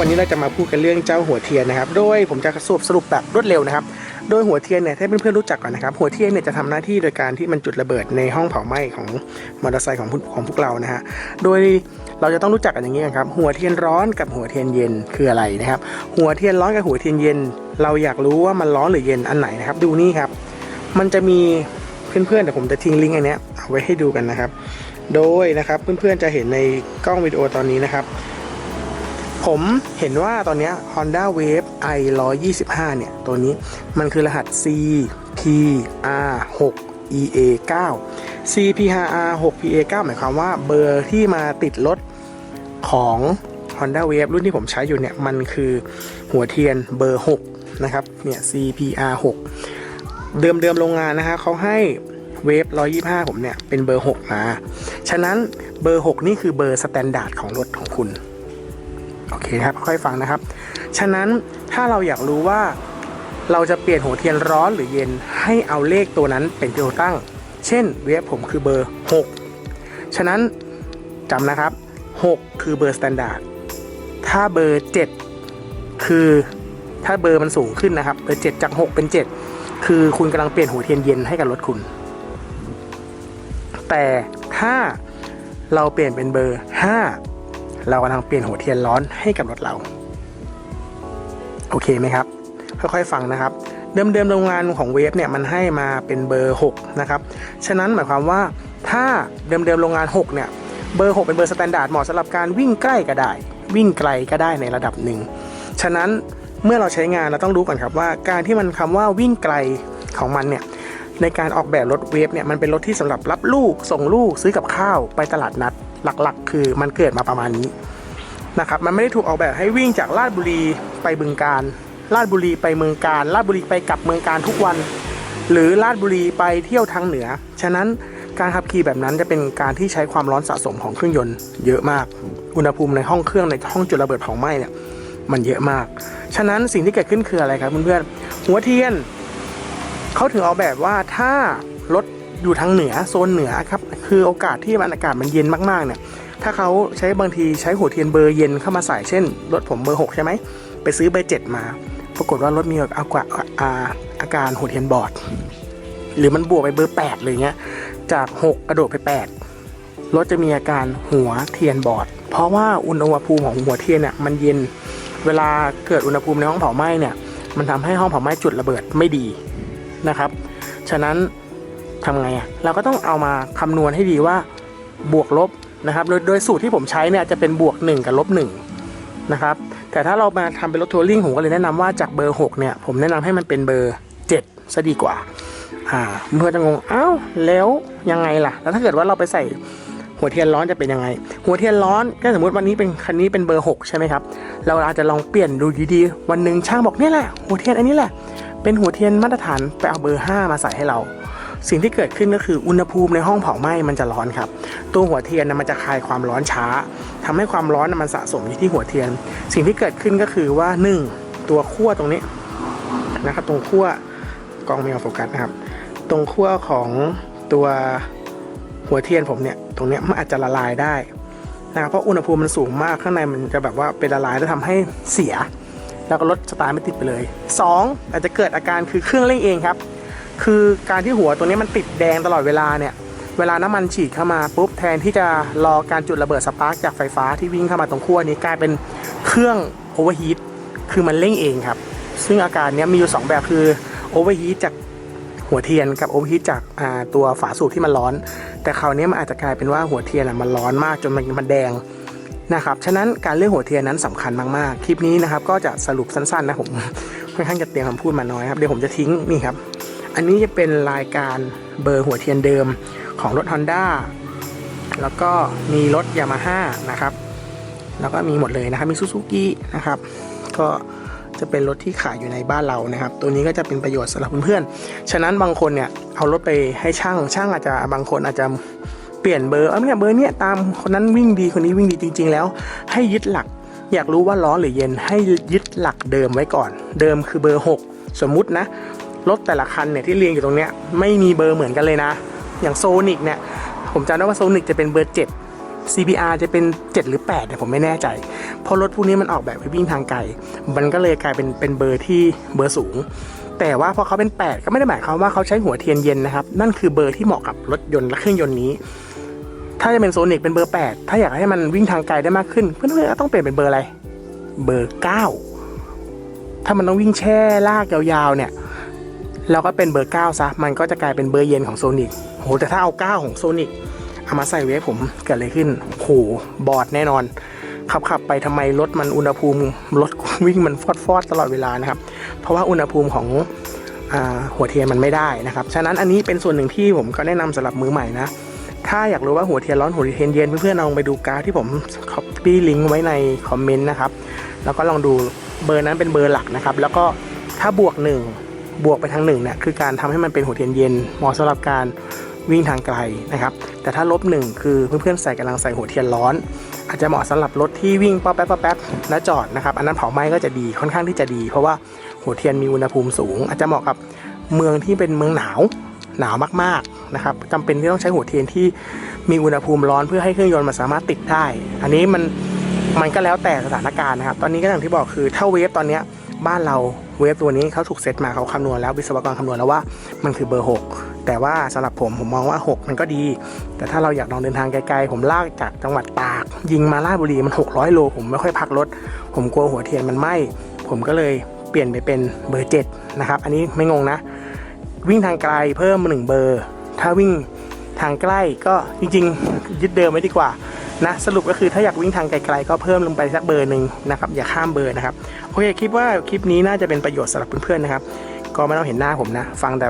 วันนี้เราจะมาพูดกันเรื่องเจ้าหัวเทียนนะครับ โดยผมจะสรุปสรุปแบบรวดเร็วนะครับ โดยหัวเทียนเนี่ยให้เพื่อนๆรู้จักก่อนนะครับ หัวเทียนเนี่ยจะทำหน้าที่โดยการที่มันจุดระเบิดในห้องเผาไหม้ของมอเตอร์ไซค์ของของพวกเรานะฮะ โดยเราจะต้องรู้จักกันอย่างนี้นครับ หัวเทียนร้อนกับหัวเทียนเย็นคืออะไรนะครับ หัวเทียนร้อนกับหัวเทียนเย็น เราอยากรู้ว่ามันร้อนหรือเย็นอันไหนนะครับ ดูนี่ครับ มันจะมีเพื่อนๆเดี๋ยวผมจะทิ้งลิงก์อันนี้เอาไว้ให้ดูกันนะครับ โดยนะครับเพื่อนๆจะเห็นในกล้องวิดีโอตอนนี้นะครับ ผมเห็นว่าตอนนี้ Honda Wave i 125เนี่ย ตัวนี้มันคือรหัส CPR 6 EA 9 CPR 6 PA 9หมายความว่าเบอร์ที่มาติดรถของ Honda Wave รุ่นที่ผมใช้อยู่เนี่ย มันคือหัวเทียนเบอร์ 6 นะครับ เนี่ย CPR 6 เดิมเดิมๆโรงงานนะฮะเขาให้เวฟ125 ผมเนี่ย เป็นเบอร์ 6 มา ฉะนั้นเบอร์ 6 นี่คือเบอร์สแตนดาร์ดของรถของคุณ โอเคครับค่อยฟังนะครับ ฉะนั้นถ้าเราอยากรู้ว่าเราจะเปลี่ยนหัวเทียนร้อนหรือเย็นให้เอาเลขตัวนั้นเป็นตัวตั้ง เช่นเวฟผมคือเบอร์ 6 ฉะนั้นจำนะครับ 6 คือเบอร์สแตนดาร์ดถ้าเบอร์ 7 คือถ้าเบอร์มันสูงขึ้นนะครับเบอร์7จาก 6 เป็น 7 คือคุณกำลังเปลี่ยนหัวเทียนเย็นให้กับรถคุณ แต่ถ้าเราเปลี่ยนเป็นเบอร์ 5 เรากำลังเปลี่ยนหัวเทียนร้อนให้กับรถเรา โอเคไหมครับ ค่อยๆฟังนะครับ เดิมๆโรงงานของเวฟเนี่ยมันให้มาเป็นเบอร์6นะครับ ฉะนั้นหมายความว่าถ้าเดิมๆโรงงาน 6 เนี่ย เบอร์ 6 เป็นเบอร์สแตนดาร์ดเหมาะสำหรับการวิ่งใกล้ก็ได้ วิ่งไกลก็ได้ในระดับหนึ่ง ฉะนั้นเมื่อเราใช้งานเราต้องรู้ก่อนครับว่า การที่มันคำว่าวิ่งไกลของมันเนี่ยในการออกแบบรถเวฟเนี่ยมันเป็นรถที่สำหรับรับลูกส่งลูกซื้อกับข้าวไปตลาดนัด หลักๆ คือมันเกิดมาประมาณนี้นะครับมันไม่ได้ถูกออกแบบให้วิ่งจากลาดบุรีไปบึงการลาดบุรีไปเมืองการลาดบุรีไปกลับเมืองการทุกวัน หรือลาดบุรีไปเที่ยวทางเหนือ ฉะนั้นการขับขี่แบบนั้นจะเป็นการที่ใช้ความร้อนสะสมของเครื่องยนต์เยอะมาก อุณหภูมิในห้องเครื่องในห้องจุดระเบิดเผาไหม้เนี่ยมันเยอะมาก ฉะนั้นสิ่งที่เกิดขึ้นคืออะไรครับเพื่อนๆหัวเทียนเขาถึงออกแบบว่าถ้ารถอยู่ทางเหนือโซนเหนือครับ คือโอกาสที่มันอากาศมันเย็นมากๆเนี่ยถ้าเขาใช้บางทีใช้หัวเทียนเบอร์เย็นเข้ามาใส่เช่น รถผมเบอร์6ใช่ไหมไปซื้อเบอร์7มา ปรากฏว่ารถมีอากาอาอาการหัวเทียนบอด หรือมันบวกไปเบอร์8เลยเงี้ยจาก 6 กระโดดไป 8 รถจะมีอาการหัวเทียนบอด เพราะว่าอุณหภูมิของหัวเทียนเนี่ยมันเย็นเวลาเกิดอุณหภูมิในห้องเผาไหม้เนี่ยมันทำให้ห้องเผาไหม้จุดระเบิดไม่ดีนะครับ ฉะนั้น ทำไงอะ่ะเราก็ต้องเอามาคำนวณให้ดีว่าบวกลบนะครับโดยโดยสูตรที่ผมใช้เนี่ยจะเป็นบวก 1 กับลบ1นะครับแต่ถ้าเรามาทำเป็นรถทัวริงผมก็เลยแนะนำว่าจากเบอร์6เนี่ยผมแนะนำให้มันเป็นเบอร์7ซะดีกว่าอ่าเพื่อนจะงงอ้าวแล้วยังไงล่ะ แล้วถ้าเกิดว่าเราไปใส่หัวเทียนร้อนจะเป็นยังไง หัวเทียนร้อนก็สมมติวันนี้เป็นคันนี้เป็นเบอร์ 6 ใช่ไหมครับ เราอาจจะลองเปลี่ยนดูดีๆวันหนึ่งช่างบอกเนี่ยแหละหัวเทียนอันนี้แหละเป็นหัวเทียนมาตรฐานไปเอาเบอร์ 5 มาใส่ให้เรา สิ่งที่เกิดขึ้นก็คืออุณหภูมิในห้องเผาไหม้มันจะร้อนครับ ตัวหัวเทียนนะมันจะคายความร้อนช้าทำให้ความร้อนนะมันสะสมอยู่ที่หัวเทียน สิ่งที่เกิดขึ้นก็คือว่า 1 ตัวขั้วตรงนี้นะครับ ตรงขั้วกล้องไม่เอาโฟกัสนะครับ ตรงขั้วของตัวหัวเทียนผมเนี่ยตรงเนี้ยมันอาจจะละลายได้นะครับเพราะอุณหภูมิมันสูงมากข้างในมันจะแบบว่าเป็นละลายแล้วทำให้เสีย แล้วก็รถสตาร์ทไม่ติดไปเลย 2 อาจจะเกิดอาการคือเครื่องเร่งเองครับ คือการที่หัวตัวนี้มันติดแดงตลอดเวลาเนี่ย เวลาน้ำมันฉีดเข้ามาปุ๊บแทนที่จะรอการจุดระเบิดสปาร์กจากไฟฟ้าที่วิ่งเข้ามาตรงขั้วนี้กลายเป็นเครื่องโอเวอร์ฮีทคือมันเร่งเองครับ ซึ่งอาการนี้มีอยู่ 2 แบบคือโอเวอร์ฮีทจากหัวเทียนกับโอเวอร์ฮีทจากตัวฝาสูบที่มันร้อน แต่คราวนี้มันอาจจะกลายเป็นว่าหัวเทียนมันร้อนมากจนมันมันแดงนะครับ ฉะนั้นการเลือกหัวเทียนนั้นสำคัญมากๆ คลิปนี้นะครับก็จะสรุปสั้นๆนะผมค่อนข้างจะเตรียมคำพูดมาน้อยครับ เดี๋ยวผมจะทิ้งนี่ครับ อันนี้จะเป็นรายการเบอร์หัวเทียนเดิมของรถ Honda แล้วก็มีรถ Yamaha นะครับ แล้วก็มีหมดเลยนะครับ มีซูซูกินะครับ ก็จะเป็นรถที่ขายอยู่ในบ้านเรานะครับ ตัวนี้ก็จะเป็นประโยชน์สำหรับเพื่อนๆ ฉะนั้นบางคนเนี่ยเอารถไปให้ช่าง ช่างอาจจะบางคนอาจจะเปลี่ยนเบอร์เออเนี่ยเบอร์เนี่ยตามคนนั้นวิ่งดีคนนี้วิ่งดีจริง ๆ แล้ว ให้ยึดหลัก อยากรู้ว่าร้อนหรือเย็นให้ยึดหลักเดิมไว้ก่อน เดิมคือเบอร์ 6 สมมุตินะ รถแต่ละคันเนี่ยที่เรียงอยู่ตรงเนี้ยไม่มีเบอร์เหมือนกันเลยนะ อย่างโซนิกเนี่ยผมจำได้ว่าโซนิกจะเป็นเบอร์ 7 CBR จะเป็น 7 หรือ8เนี่ยผมไม่แน่ใจ เพราะรถพวกนี้มันออกแบบไปวิ่งทางไกล มันก็เลยกลายเป็นเป็นเบอร์ที่เบอร์สูง แต่ว่าพอเขาเป็น 8 ก็ไม่ได้หมายความว่าเขาใช้หัวเทียนเย็นนะครับ นั่นคือเบอร์ที่เหมาะกับรถยนต์และเครื่องยนต์นี้ ถ้าจะเป็นโซนิกเป็นเบอร์ 8 ถ้าอยากให้มันวิ่งทางไกลได้มากขึ้น เพื่อนๆก็ต้องเปลี่ยนเป็นเบอร์อะไร เบอร์ 9 ถ้ามันต้องวิ่งแช่ลากยาวๆเนี่ย เราก็เป็นเบอร์ 9 ซะ มันก็จะกลายเป็นเบอร์เย็นของโซนิกโหแต่ถ้าเอา 9 ของโซนิกเอามาใส่เวฟผมเกิดอะไรขึ้นโหบอดแน่นอน ขับขับไปทำไมรถมันอุณหภูมิรถวิ่งมันฟอดฟอดตลอดเวลานะครับ เพราะว่าอุณหภูมิของอหัวเทียนมันไม่ได้นะครับ ฉะนั้นอันนี้เป็นส่วนหนึ่งที่ผมก็แนะนำสำหรับมือใหม่นะ ถ้าอยากรู้ว่าหัวเทียนร้อนหัวเทียนเย็นเพื่อนๆลองไปดูกราฟที่ผม copy ลิงก์ไว้ในคอมเมนต์นะครับ แล้วก็ลองดูเบอร์นั้นเป็นเบอร์หลักนะครับ แล้วก็ถ้าบวกหนึ่ง บวกไปทางหนึ่งเนี่ยคือการทำให้มันเป็นหัวเทียนเย็นเหมาะสำหรับการวิ่งทางไกลนะครับ แต่ถ้าลบหนึ่งคือเพื่อนๆใส่กำลังใส่หัวเทียนร้อน อาจจะเหมาะสำหรับรถที่วิ่งป๊อปแป๊บป๊อปแป๊บและจอดนะครับ อันนั้นเผาไหม้ก็จะดีค่อนข้างที่จะดี เพราะว่าหัวเทียนมีอุณหภูมิสูง อาจจะเหมาะกับเมืองที่เป็นเมืองหนาวหนาวมากๆนะครับจำเป็นที่ต้องใช้หัวเทียนที่มีอุณหภูมิร้อนเพื่อให้เครื่องยนต์มันสามารถติดได้ อันนี้มันมันก็แล้วแต่สถานการณ์นะครับ ตอนนี้ก็อย่างที่บอกคือถ้าเวฟตอนนี้บ้านเรา เวฟตัวนี้เขาถูกเซตมาเขาคำนวณแล้ววิศวกรคำนวณแล้วว่ามันคือเบอร์ 6 แต่ว่าสำหรับผมผมมองว่า 6 มันก็ดี แต่ถ้าเราอยากลองเดินทางไกลๆ ผมลากจากจังหวัดตาก ยิงมาลาดบุรีมัน 600 โล ผมไม่ค่อยพักรถ ผมกลัวหัวเทียนมันไหม้ผมก็เลยเปลี่ยนไปเป็นเบอร์ 7 นะครับ อันนี้ไม่งงนะ วิ่งทางไกลเพิ่มมาหนึ่งเบอร์ ถ้าวิ่งทางใกล้ก็จริงๆ ยึดเดิมไว้ดีกว่า นะสรุปก็คือถ้าอยากวิ่งทางไกลๆก็เพิ่มลงไปสักเบอร์หนึ่งนะครับอย่าข้ามเบอร์นะครับโอเคคิดว่าคลิปนี้น่าจะเป็นประโยชน์สำหรับเพื่อนๆนะครับก็ไม่ต้องเห็นหน้าผมนะ ฟังแต่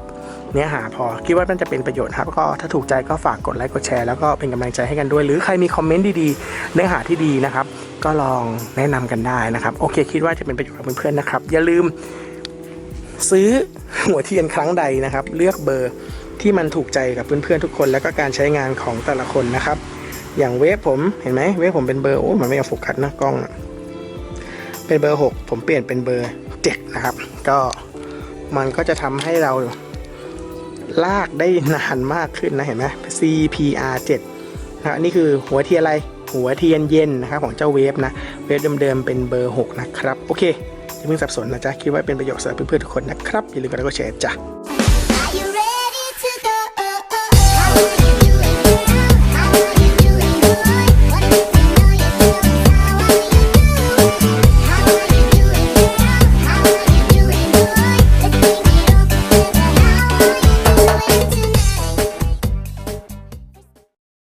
เนื้อหาพอคิดว่ามันจะเป็นประโยชน์ครับก็ถ้าถูกใจก็ฝากกดไลค์กดแชร์แล้วก็เป็นกำลังใจให้กันด้วย หรือใครมีคอมเมนต์ดีๆ เนื้อหาที่ดีนะครับ ก็ลองแนะนำกันได้นะครับ โอเค คิดว่าจะเป็นประโยชน์กับเพื่อนๆนะครับ อย่าลืม ซื้อหัวเทียนครั้งใดนะครับ เลือกเบอร์ที่มันถูกใจกับเพื่อนๆทุกคน แล้วก็การใช้งานของแต่ละคนนะครับ อย่างเวฟผมเห็นไหมเวฟผมเป็นเบอร์โอ้มันไม่เอาโฟกัสนะกล้องอะเป็นเบอร์ 6 ผมเปลี่ยนเป็นเบอร์ 7 นะครับ ก็มันก็จะทำให้เราลากได้นานมากขึ้นนะเห็นไหม CPR 7นะนนี่คือหัวเทียนอะไร หัวเทียนเย็นนะครับของเจ้าเวฟนะ เวฟเดิมๆเป็นเบอร์ 6 นะครับ โอเคอย่าเพิ่งสับสนนะจ๊ะ คิดว่าเป็นประโยชน์สำหรับเพื่อนๆทุกคนนะครับ อย่าลืมกดไลค์กดแชร์จ้ะ